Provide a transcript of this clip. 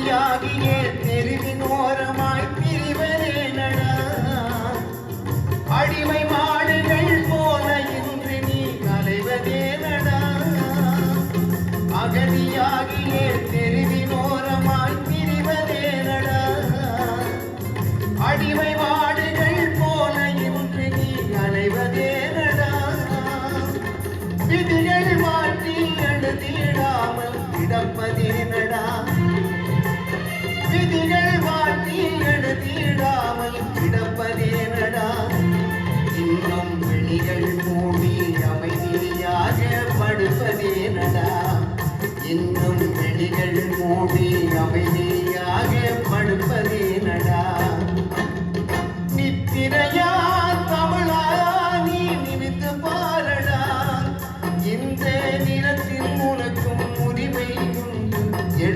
வழியாகிய தெருவின் ஓரமாய் பிரிவரே நட? அடிமை மாடுகள் போல இன்று நீ கலைவதே நட? அகதியாகிய தெருவின் ஓரமாய் பிரிவரே நட? அடிமை மாடுகள் போல இன்று நீ கலைவதே நட? விதிகள் மாற்றி நடத்திடாமல் கிடப்பதே நடா? விடாமல் கிடப்பது எனடா இன்னும் விழிகள் மூடி அமைதியாக படுப்பது எனடா இன்னும் விழிகள் மூடி அமைதியாக படுப்பது எனடா நித்திரையா